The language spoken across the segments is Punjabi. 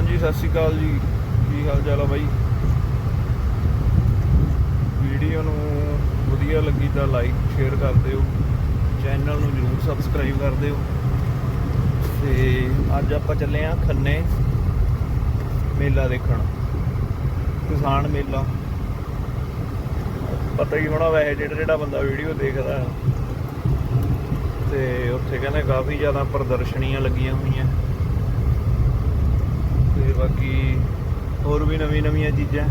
ਹਾਂਜੀ, ਸਤਿ ਸ਼੍ਰੀ ਅਕਾਲ ਜੀ। ਕੀ ਹਾਲ ਚਾਲ ਆ ਬਾਈ? ਵੀਡੀਓ ਨੂੰ ਵਧੀਆ ਲੱਗੀ ਤਾਂ ਲਾਈਕ ਸ਼ੇਅਰ ਕਰ ਦਿਓ। ਚੈਨਲ ਨੂੰ ਜਰੂਰ ਸਬਸਕ੍ਰਾਈਬ ਕਰ ਦਿਓ। ਤੇ ਅੱਜ ਆਪਾਂ ਚੱਲੇ ਆ ਖੰਨੇ ਮੇਲਾ ਦੇਖਣ। ਕਿਸਾਨ ਮੇਲਾ। ਪਤਾ ਹੀ ਹੋਣਾ ਵੈਸੇ ਜਿਹੜਾ ਜਿਹੜਾ ਬੰਦਾ ਵੀਡੀਓ ਦੇਖਦਾ ਹੈ। ਤੇ ਉੱਥੇ ਕਹਿੰਦੇ ਕਾਫੀ ਜ਼ਿਆਦਾ ਪ੍ਰਦਰਸ਼ਨੀਆਂ ਲੱਗੀਆਂ ਹੋਈਆਂ। ਤੇ ਬਾਕੀ ਹੋਰ ਵੀ ਨਵੀਂ ਨਵੀਆਂ ਚੀਜ਼ਾਂ।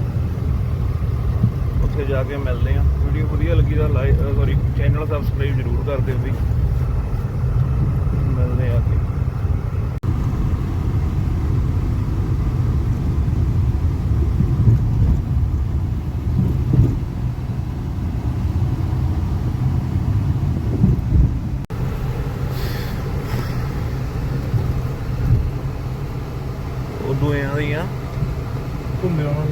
ਉੱਥੇ ਜਾ ਕੇ ਮਿਲਦੇ ਆ ਵੀਡੀਓ ਵਧੀਆ ਲੱਗੀ ਤਾਂ ਲਾਈਕ ਸੌਰੀ ਚੈਨਲ ਸਬਸਕ੍ਰਾਈਬ ਜ਼ਰੂਰ ਕਰ ਦਿਓ ਵੀ। ਮਿਲਦੇ ਆ ਉਦੋਂ ਆਂ। ਘੁੰਮੇ ਆਉਣਾ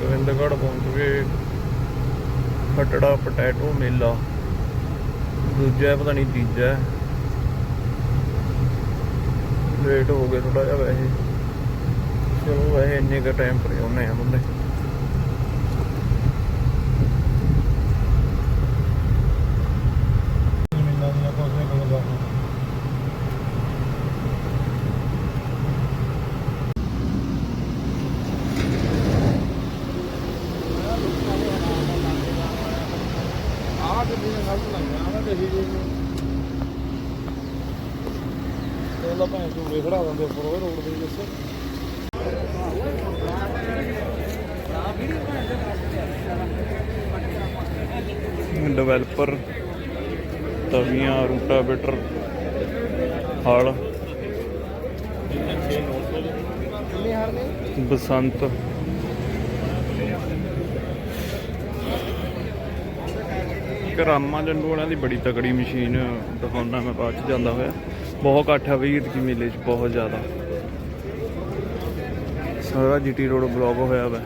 ਗੋਬਿੰਦਗੜ੍ਹ ਪਹੁੰਚ ਗਏ। ਖਟੜਾ ਪਟੈਟੋ ਮੇਲਾ। ਦੂਜਾ ਪਤਾ ਨਹੀਂ ਤੀਜਾ। ਲੇਟ ਹੋ ਗਏ ਥੋੜਾ ਜਿਹਾ ਵੈਸੇ। ਚਲੋ ਵੈਸੇ ਇੰਨੇ ਕ ਟਾਈਮ ਪਰ ਆਉਨੇ ਆ ਬੰਦੇ ਮਿਲਣਾ ਦੀਆਂ ਕੋਸੇ ਕੋਲ ਜਾ ਆਹ ਕਿੰਨੀ ਨੇ ਗਲਤ ਲਾਈਆਂ ਆਹ ਤੇ ਹੀ ਇਹ ਲਾ ਝੂੜੇ ਖੜਾ ਦਿੰਦੇ ਉੱਪਰ, ਉਹ ਰੋਡ ਦੇ ਵਿੱਚ। ਡਿਵੈਲਪਰ, ਤਵੀਆਂ, ਰੂਟਾਵੇਟਰ, ਹਲ। ਬਸੰਤ। ਕਰਾਮਾ ਜੰਡੂ ਵਾਲਿਆਂ ਦੀ ਬੜੀ ਤਕੜੀ ਮਸ਼ੀਨ ਦਿਖਾਉਣਾ ਮੈਂ ਬਾਅਦ ਚ ਜਾਂਦਾ ਹੋਇਆ। ਬਹੁਤ ਇਕੱਠ ਹੈ ਵੀ ਕੀ ਮੇਲੇ 'ਚ ਬਹੁਤ ਜ਼ਿਆਦਾ। ਸਾਰਾ ਜੀਟੀ ਰੋਡ ਬਲੌਕ ਹੋਇਆ ਵਾ।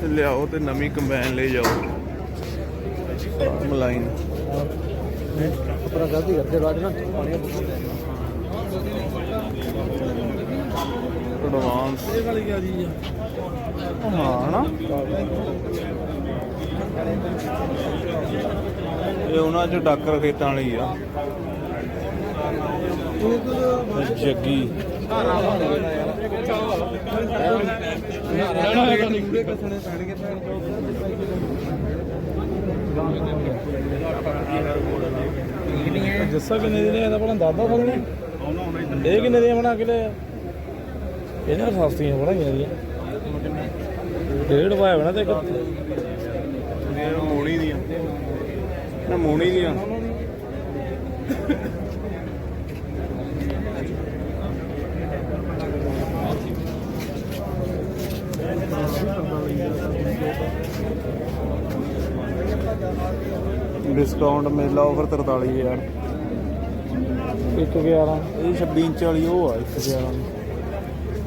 ਤੇ ਲਿਆਓ ਤੇ ਨਵੀਂ ਕੰਬਾਈਨ ਲੈ ਜਾਓ। ਮਲਾਈਨ ਆਪਣਾ ਗਲਤੀ ਕਰਦੇ ਬਾਅਦ ਨਾ ਪਾਣੀ ਐਡਵਾਂਸ ਇਹ ਵਾਲੀ ਗਿਆ ਜੀ ਹਾਂ, ਹਨਾ? ਇਹ ਉਹਨਾਂ ਚ ਡਾਕਰ ਖੇਤਾਂ ਵਾਲੀ ਆ। ਇਹ ਜੱਗੀ। ਜੱਸਾ ਕਿੰਨੇ ਦਿਨ ਨੇ ਇਹਦਾ ਬਣਾ ਦਾਦਾ ਫੜਨੇ ਇਹ ਕਿੰਨੇ ਦੀਆਂ ਬਣਾ ਕੇ ਲਿਆ ਇਹਨਾਂ ਸਸਤੀਆਂ ਬਣਾਈਆਂ ਦੀਆਂ। ਡੇਢ ਪਾਇਆ ਬਣਾ ਤੇ ਇੱਕ। ਮੋਣੀ ਦੀਆਂ। ਨਾ ਮੋਣੀ ਦੀਆਂ। ਡਿਸਕਾਊਂਟ ਮੇਲਾ ਆਫਰ 43000 ਇੱਕ 11 ਇਹ 26 ਇੰਚ ਵਾਲੀ ਉਹ ਆ 1011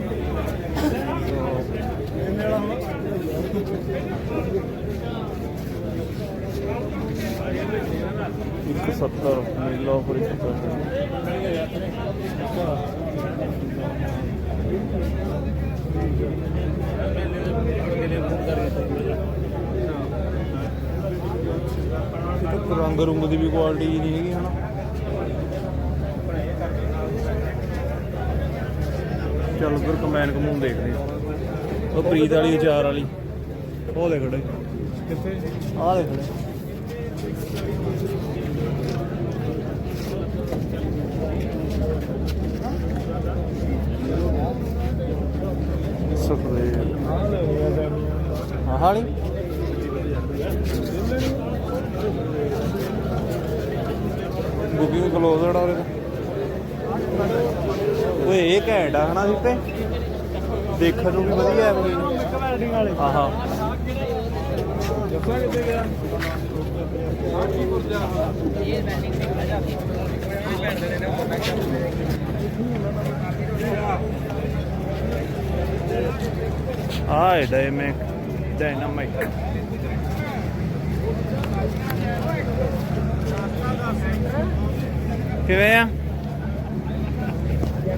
ਇੱਕ 70 ਮੇਲਾ ਆਫਰ ਇੱਕ ਰੰਗ ਰੁੰਗ ਦੀ ਵੀ ਕੁਆਲਿਟੀ ਨਹੀਂ ਹੈਗੀ ਹਨਾ ਚੱਲ ਫਿਰ ਕਮੈਨ ਕਮੂਨ ਦੇਖਦੇ ਆ। ਉਹ ਪ੍ਰੀਤ ਵਾਲੀ ਅਚਾਰ ਵਾਲੀ। ਉਹ ਦੇਖ ਖੜੇ ਕਿੱਥੇ? ਆਹ ਦੇਖ ਖੜੇ ਸੁਖਦੇ ਆਹ ਲੈ ਗਿਆ ਜਾਨੀ ਆਹ ਵਾਲੀ ਬੁਕਿੰਗ ਕਲੋਜ਼ਡ ਆ ਉਹਦੇ ਓਏ, ਇਹ ਘੈਂਟ ਆ ਹਨਾ ਸਿੱਤੇ ਦੇਖਣ ਨੂੰ ਵੀ ਵਧੀਆ ਹੈ। ਮਸ਼ੀਨ ਇੱਕ ਵੈਲਡਿੰਗ ਵਾਲੇ ਆਹਾ ਜੱਸਾ ਕਿੱਥੇ ਗਿਆ ਆ ਹੈ ਡਾਇਮੈਕ ਡਾਇਨਾਮਾਈਟ। ਕਿਵੇਂ ਆ?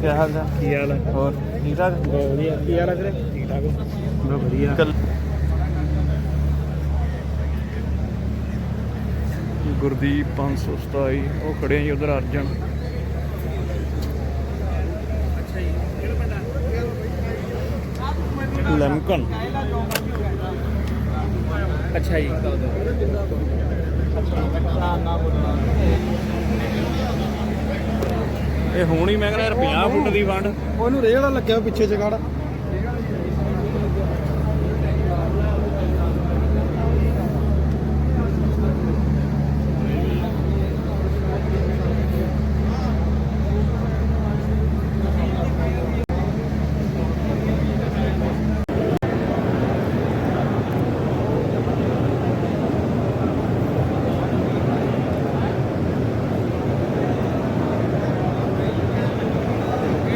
ਕੀ ਹਾਲ ਹੈ? ਕੀ ਹਾਲ ਹੈ? ਹੋਰ ਠੀਕ ਠਾਕ? ਬਹੁਤ ਵਧੀਆ। ਕੀ ਹਾਲ ਹੈ ਵੀਰੇ? ਠੀਕ ਠਾਕ ਬਹੁਤ ਵਧੀਆ। ਕੱਲ ਗੁਰਦੀਪ 527 ਉਹ ਖੜੇ ਆ ਜੀ ਉਧਰ ਅਰਜਨ। ਲੈਮਕਨ ਅੱਛਾ ਜੀ। ਇਹ ਹੁਣ ਹੀ ਮੈਂ ਕਹਿੰਦਾ ਯਾਰ 50 ਫੁੱਟ ਦੀ ਵੰਡ। ਉਹਨੂੰ ਰੇਹ ਵਾਲਾ ਲੱਗਿਆ ਪਿੱਛੇ ਜਗਾੜ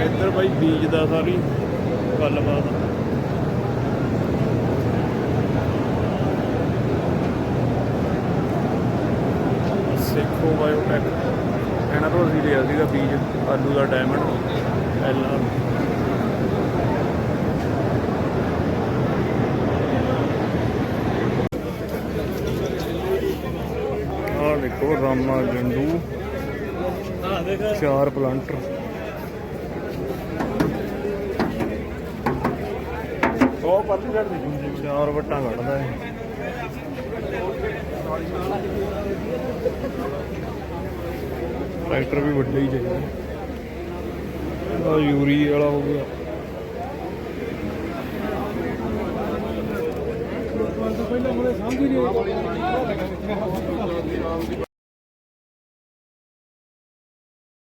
ਇੱਧਰ ਬਾਈ ਬੀਜ ਦਾ ਸਾਰੀ ਗੱਲਬਾਤ। ਸੇਖੋ ਬਾਇਓਟੈਕ ਇਹਨਾਂ ਤੋਂ ਅਸੀਂ ਲਿਆ ਸੀਗਾ ਬੀਜ, ਆਲੂ ਦਾ ਡਾਇਮੰਡ ਐਲ ਆਰ। ਆਹ ਦੇਖੋ ਰਾਮਾ ਜੰਡੂ ਚਾਰ ਪਲਾਂਟਰ ਉਹ ਪਰਲੀ ਸਾਈਡ ਦੀ ਚਾਰ ਵਟਾਂ ਕੱਢਦਾ ਹੈ ਟਰੈਕਟਰ ਵੀ ਵੱਡਾ ਹੀ ਚਾਹੀਦਾ। ਆ ਯੂਰੀ ਵਾਲਾ ਹੋ ਗਿਆ। ਪਹਿਲਾਂ ਮੁਰੇ ਸਮਝ ਹੀ ਨਹੀਂ